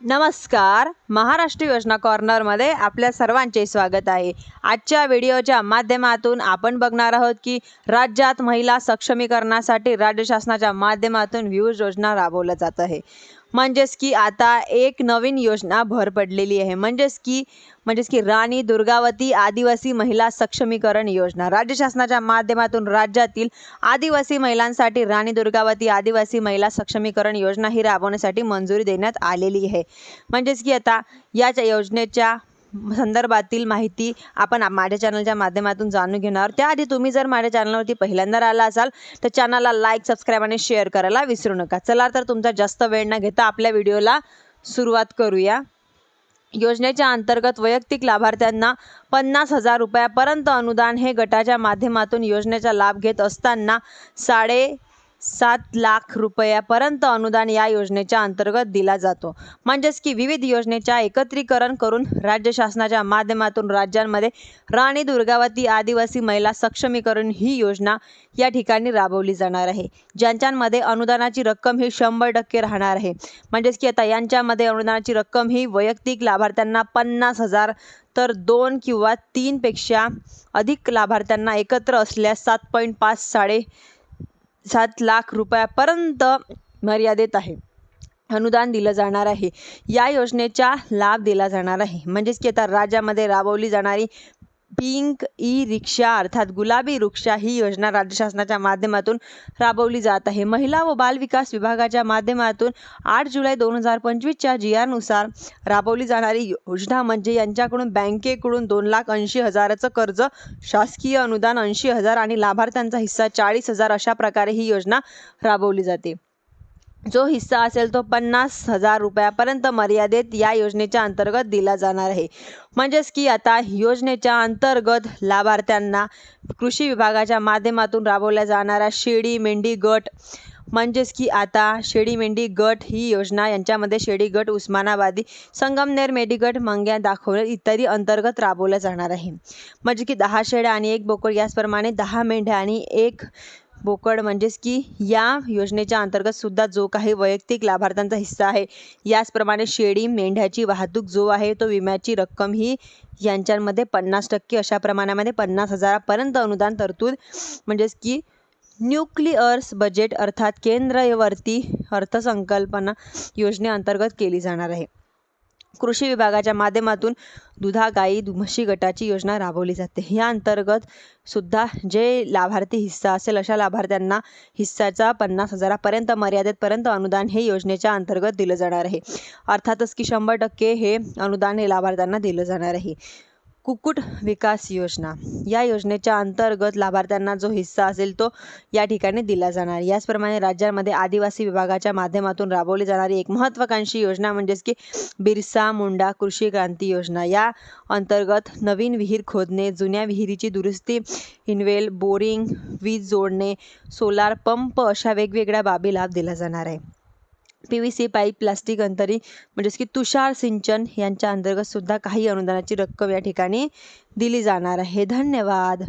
नमस्कार. महाराष्ट्र योजना कॉर्नरमध्ये आपल्या सर्वांचे स्वागत आहे. आजच्या व्हिडिओच्या माध्यमातून आपण बघणार आहोत की राज्यात महिला सक्षमीकरणासाठी राज्य शासनाच्या माध्यमातून विविध योजना राबवल्या जात आहे. म्हणजेच की आता एक नवीन योजना भर पडलेली आहे. म्हणजेच की म्हणजेच की राणी दुर्गावती आदिवासी महिला सक्षमीकरण योजना. राज्य शासनाच्या माध्यमातून राज्यातील आदिवासी महिलांसाठी राणी दुर्गावती आदिवासी महिला सक्षमीकरण योजना ही राबवण्यासाठी मंजुरी देण्यात आलेली आहे. म्हणजेच की आता याच्या योजनेच्या संदर्भातील माहिती आपण माझ्या चॅनलच्या माध्यमातून जाणून घेणार. त्याआधी तुम्ही जर माझ्या चॅनलवरती पहिल्यांदा आला असाल तर चॅनलला लाईक सबस्क्राईब आणि शेअर करायला विसरू नका. चला तर तुमचा जास्त वेळ न घेता आपल्या व्हिडिओला सुरुवात करूया. योजनेच्या अंतर्गत वैयक्तिक लाभार्थ्यांना पन्नास हजार रुपयापर्यंत अनुदान हे गटाच्या माध्यमातून योजनेचा लाभ घेत असताना साडे सात लाख रुपयापर्यंत अनुदान या योजनेच्या अंतर्गत दिला जातो. म्हणजेच की विविध योजनेच्या एकत्रीकरण करून राज्य शासनाच्या माध्यमातून राज्यांमध्ये राणी दुर्गावती आदिवासी महिला सक्षमीकरण ही योजना या ठिकाणी राबवली जाणार आहे. ज्यांच्यामध्ये अनुदानाची रक्कम ही शंभर टक्के राहणार आहे. म्हणजेच की आता यांच्यामध्ये अनुदानाची रक्कम ही वैयक्तिक लाभार्थ्यांना पन्नास हजार तर दोन किंवा तीनपेक्षा अधिक लाभार्थ्यांना एकत्र असल्यास सात पॉईंट पाच साडे सात लाख रुपयापर्यंत मर्यादित आहे. अनुदान दिलं जाणार आहे. या योजनेचा लाभ दिला जाणार आहे. म्हणजेच की आता राज्यामध्ये राबवली जाणारी पिंक ई रिक्षा अर्थात गुलाबी रिक्षा ही योजना राज्य शासनाच्या माध्यमातून राबवली जात आहे. महिला व बालविकास विभागाच्या माध्यमातून आठ जुलै दोन हजार पंचवीसच्या जियानुसार राबवली जाणारी योजना म्हणजे यांच्याकडून बँकेकडून दोन लाख ऐंशी हजाराचं कर्ज शासकीय अनुदान ऐंशी हजार आणि लाभार्थ्यांचा हिस्सा चाळीस हजार अशा प्रकारे ही योजना राबवली जाते. जो हिस्सा असेल तो पन्नास हजार रुपयापर्यंत मर्यादित या योजनेच्या अंतर्गत दिला जाणार आहे. म्हणजेच की आता योजनेच्या अंतर्गत लाभार्थ्यांना कृषी विभागाच्या माध्यमातून राबवल्या जाणाऱ्या शेळी मेंढी गट म्हणजेच की आता शेळी मेंढी गट ही योजना यांच्यामध्ये शेळी गट उस्मानाबादी संगमनेर मेढी गट मंग्या दाखवले इत्यादी अंतर्गत राबवल्या जाणार आहे. म्हणजे की दहा शेळ्या आणि एक बोकड याचप्रमाणे दहा मेंढ्या आणि एक बोकड म्हणजेच की या योजनेच्या अंतर्गत सुद्धा जो काही वैयक्तिक लाभार्थ्यांचा हिस्सा आहे याचप्रमाणे शेळी मेंढ्याची वाहतूक जो आहे तो विम्याची रक्कम ही यांच्यामध्ये पन्नास टक्के अशा प्रमाणामध्ये पन्नास हजारापर्यंत अनुदान तरतूद म्हणजेच की न्यूक्लिअर्स बजेट अर्थात केंद्रवर्ती अर्थसंकल्पना योजनेअंतर्गत केली जाणार आहे. कृषी विभागाच्या माध्यमातून दुधा गाई म्हशी गटाची योजना राबवली जाते. या अंतर्गत सुद्धा जे लाभार्थी हिस्सा असेल अशा लाभार्थ्यांना हिस्साचा पन्नास हजारापर्यंत मर्यादेतपर्यंत अनुदान हे योजनेच्या अंतर्गत दिलं जाणार आहे. अर्थातच की शंभर टक्के हे अनुदान हे लाभार्थ्यांना दिलं जाणार आहे. कुक्कुट विकास योजना. या योजनेच्या अंतर्गत लाभार्थ्यांना जो हिस्सा असेल तो या ठिकाणी दिला जाणार. याचप्रमाणे राज्यांमध्ये आदिवासी विभागाच्या माध्यमातून राबवली जाणारी एक महत्त्वाकांक्षी योजना म्हणजेच की बिरसा मुंडा कृषी क्रांती योजना. या अंतर्गत नवीन विहीर खोदणे जुन्या विहिरीची दुरुस्ती इनवेल बोरिंग वीज जोडणे सोलार पंप अशा वेगवेगळ्या बाबी लाभ दिला जाणार आहे. P V C pipe plastic अंतरी म्हणजेच की तुषार सिंचन यांच्या अंतर्गतसुद्धा काही अनुदानाची रक्कम या ठिकाणी दिली जाणार आहे. धन्यवाद.